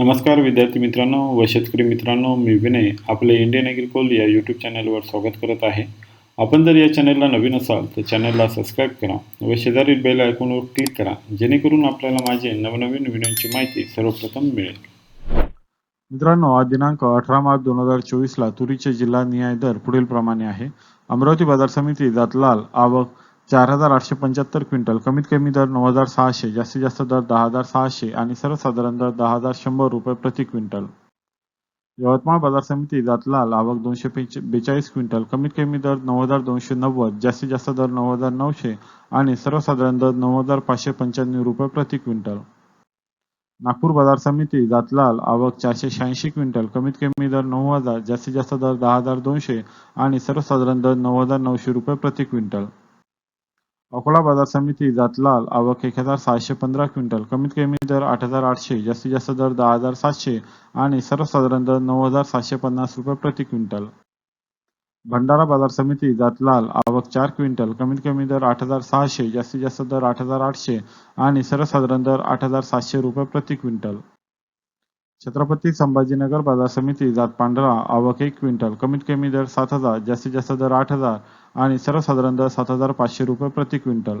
नमस्कार विद्यार्थी मित्रांनो व शेतकरी मित्रांनो मी विनय आपले इंडियन ॲग्रिकोल या यूट्यूब चॅनलवर स्वागत करत आहे. आपण जर या चॅनलला नवीन असाल तर चॅनलला सबस्क्राईब करा व शेजारील बेल आयकॉनवर क्लिक करा जेणेकरून आपल्याला माझे नवनवीन व्हिडिओची माहिती सर्वप्रथम मिळेल. मित्रांनो आज दिनांक अठरा मार्च दोन हजार चोवीसला तुरीचे जिल्हा निहाय दर पुढील प्रमाणे आहे. अमरावती बाजार समिती जातलाल आवक चार हजार आठशे पंच्याहत्तर क्विंटल. कमीत कमी दर नऊ हजार सहाशे जास्तीत जास्त दर दहा हजार सहाशे आणि सर्वसाधारण दर दहा हजार शंभर रुपये प्रति क्विंटल. यवतमाळ बाजार समिती जातलाल आवक दोनशे बेचाळीस क्विंटल. कमीत कमी दर नऊ हजार दोनशे नव्वद जास्तीत जास्त दर नऊ हजार नऊशे आणि सर्वसाधारण दर नऊ हजार पाचशे पंच्याण्णव रुपये प्रति क्विंटल. नागपूर बाजार समिती जातलाल आवक चारशे शहाऐंशी क्विंटल. कमीत कमी दर नऊ हजार जास्तीत जास्त दर दहा हजार दोनशे आणि सर्वसाधारण दर नऊ हजार नऊशे रुपये प्रति क्विंटल. अकोला बाजार समिती जातलाल आवक एक हजार सहाशे पंधरा क्विंटल. कमीत कमी दर आठ हजार आठशे जास्तीत जास्त दर दहा हजार सातशे आणि सर्वसाधारण दर नऊ हजार सातशे पन्नास रुपये प्रति क्विंटल. भंडारा बाजार समिती जातलाल आवक चार क्विंटल. कमीत कमी दर आठ हजार सहाशे जास्तीत जास्त दर आठ हजार आठशे आणि सर्वसाधारण दर आठ हजार सातशे रुपये प्रति क्विंटल. छत्रपती संभाजीनगर बाजार समिती जात पांढरा आवक एक क्विंटल कमीत कमी दर सात हजार जास्तीत जास्त दर आठ हजार आणि सर्वसाधारण दर सात हजार पाचशे रुपये प्रति क्विंटल.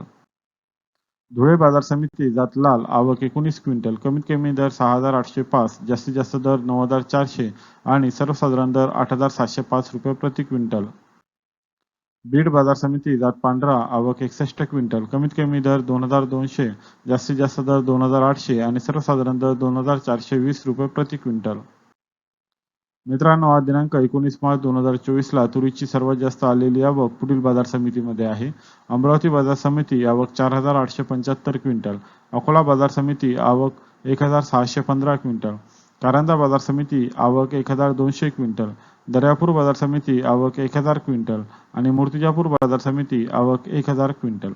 धुळे बाजार समिती जात लाल आवक एकोणीस क्विंटल कमीत कमी दर सहा हजार आठशे पाच जास्तीत जास्त दर नऊ हजार चारशे आणि सर्वसाधारण दर आठ हजार सातशे पाच रुपये प्रति क्विंटल. बीड बाजार समिती जात पांढरा आवक एकसष्ट क्विंटल. कमीत कमी दर दोन हजार दोनशे जास्तीत जास्त दर दोन हजार आठशे आणि सर्वसाधारण दर दोन हजार चारशे वीस रुपये प्रति क्विंटल. मित्रांनो आज दिनांक एकोणीस मार्च दोन हजार चोवीस ला तुरीची सर्वात जास्त आलेली आवक पुढील बाजार समितीमध्ये आहे. अमरावती बाजार समिती आवक चार हजार आठशे पंच्याहत्तर क्विंटल. अकोला बाजार समिती आवक एक हजार सहाशे पंधरा क्विंटल. कारंजा बाजार समिती आवक एक हजार दोनशे क्विंटल दर्यापूर बाजार समिती आवक एक हजार क्विंटल आणि मूर्तिजापूर बाजार समिती आवक एक हजार क्विंटल.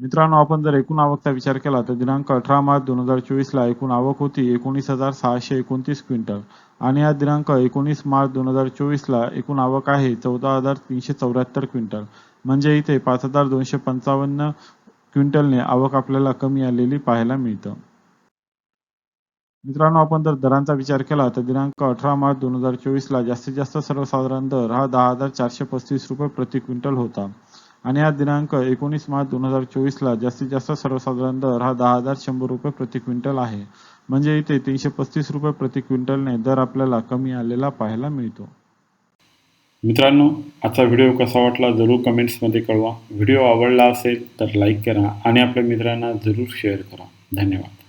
मित्रांनो आपण जर एकूण आवकचा विचार केला तर दिनांक अठरा मार्च दोन हजार चोवीसला एकूण आवक होती एकोणीस हजार सहाशे एकोणतीस क्विंटल आणि आज दिनांक एकोणीस मार्च दोन हजार चोवीसला एकूण आवक आहे चौदा हजार तीनशे चौऱ्याहत्तर क्विंटल. म्हणजे इथे पाच हजार दोनशे पंचावन्न क्विंटलने आवक आपल्याला कमी आलेली पाहायला मिळतं. मित्रांनो आपण जर दरांचा विचार केला तर दिनांक अठरा मार्च दोन हजार चोवीसला जास्तीत जास्त सर्वसाधारण दर हा दहा हजार चारशे पस्तीस रुपये प्रति क्विंटल होता. आणि हा दिनांक एकोणीस मार्च दोन हजार चोवीसला जास्तीत जास्त सर्वसाधारण दर हा दहा हजार शंभर रुपये प्रति क्विंटल आहे. म्हणजे इथे तीनशे पस्तीस रुपये प्रति क्विंटलने दर आपल्याला कमी आलेला पाहायला मिळतो. मित्रांनो आजचा व्हिडिओ कसा वाटला जरूर कमेंट्समध्ये कळवा. व्हिडिओ आवडला असेल तर लाईक करा आणि आपल्या मित्रांना जरूर शेअर करा. धन्यवाद.